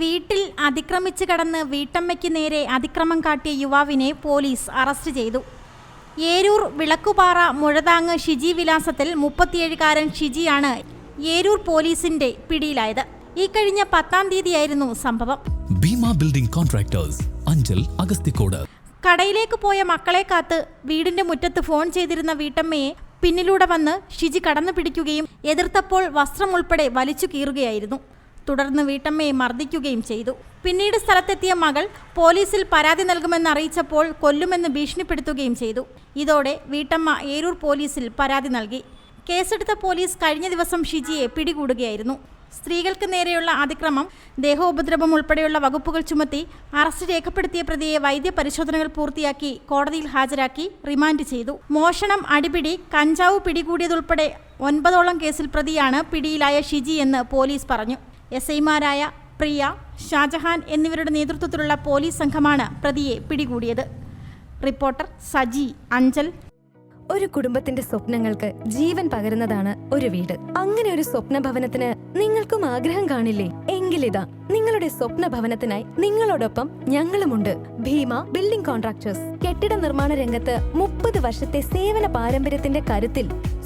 വീട്ടിൽ അതിക്രമിച്ച് കടന്ന് വീട്ടമ്മയ്ക്ക് നേരെ അതിക്രമം കാട്ടിയ യുവാവിനെ പോലീസ് അറസ്റ്റ് ചെയ്തു. ഏരൂർ വിളക്കുപാറ മുഴതാങ്ങ് ഷിജി വിലാസത്തിൽ മുപ്പത്തിയേഴുകാരൻ ഷിജിയാണ് ഏരൂർ പോലീസിന്റെ പിടിയിലായത്. ഈ കഴിഞ്ഞ പത്താം തീയതിയായിരുന്നു സംഭവം. Bheema building contractors Anchal Agasthikode. കടയിലേക്ക് പോയ മക്കളെ കാത്ത് വീടിന്റെ മുറ്റത്ത് ഫോൺ ചെയ്തിരുന്ന വീട്ടമ്മയെ പിന്നിലൂടെ വന്ന് ഷിജി കടന്നു പിടിക്കുകയും എതിർത്തപ്പോൾ വസ്ത്രം ഉൾപ്പെടെ വലിച്ചു കീറുകയായിരുന്നു. തുടർന്ന് വീട്ടമ്മയെ മർദ്ദിക്കുകയും ചെയ്തു. പിന്നീട് സ്ഥലത്തെത്തിയ മകൾ പോലീസിൽ പരാതി നൽകുമെന്ന് അറിയിച്ചപ്പോൾ കൊല്ലുമെന്ന് ഭീഷണിപ്പെടുത്തുകയും ചെയ്തു. ഇതോടെ വീട്ടമ്മ ഏരൂർ പോലീസിൽ പരാതി നൽകി. കേസെടുത്ത പോലീസ് കഴിഞ്ഞ ദിവസം ഷിജിയെ പിടികൂടുകയായിരുന്നു. സ്ത്രീകൾക്ക് നേരെയുള്ള അതിക്രമം ദേഹോപദ്രവം ഉൾപ്പെടെയുള്ള വകുപ്പുകൾ ചുമത്തി അറസ്റ്റ് രേഖപ്പെടുത്തിയ പ്രതിയെ വൈദ്യപരിശോധനകൾ പൂർത്തിയാക്കി കോടതിയിൽ ഹാജരാക്കി റിമാൻഡ് ചെയ്തു. മോഷണം അടിപിടി കഞ്ചാവ് പിടികൂടിയതുൾപ്പെടെ ഒൻപതോളം കേസിൽ പ്രതിയാണ് പിടിയിലായ ഷിജി എന്ന് പോലീസ് പറഞ്ഞു. എസ് ഐമാരായ പ്രിയ ഷാജഹാൻ എന്നിവരുടെ നേതൃത്വത്തിലുള്ള പോലീസ് സംഘമാണ് പ്രതിയെ പിടികൂടിയത്. റിപ്പോർട്ടർ സജി അഞ്ചൽ. ഒരു കുടുംബത്തിന്റെ സ്വപ്നങ്ങൾക്ക് ജീവൻ പകരുന്നതാണ് ഒരു വീട്. അങ്ങനെ ഒരു സ്വപ്ന ഭവനത്തിന് നിങ്ങൾക്കും ആഗ്രഹം കാണില്ലേ? എങ്കിലിതാ നിങ്ങളുടെ സ്വപ്ന ഭവനത്തിനായി നിങ്ങളോടൊപ്പം ഞങ്ങളുമുണ്ട്. Bheema building contractors. കെട്ടിട നിർമ്മാണ രംഗത്ത് മുപ്പത് വർഷത്തെ സേവന പാരമ്പര്യത്തിന്റെ കരുത്തിൽ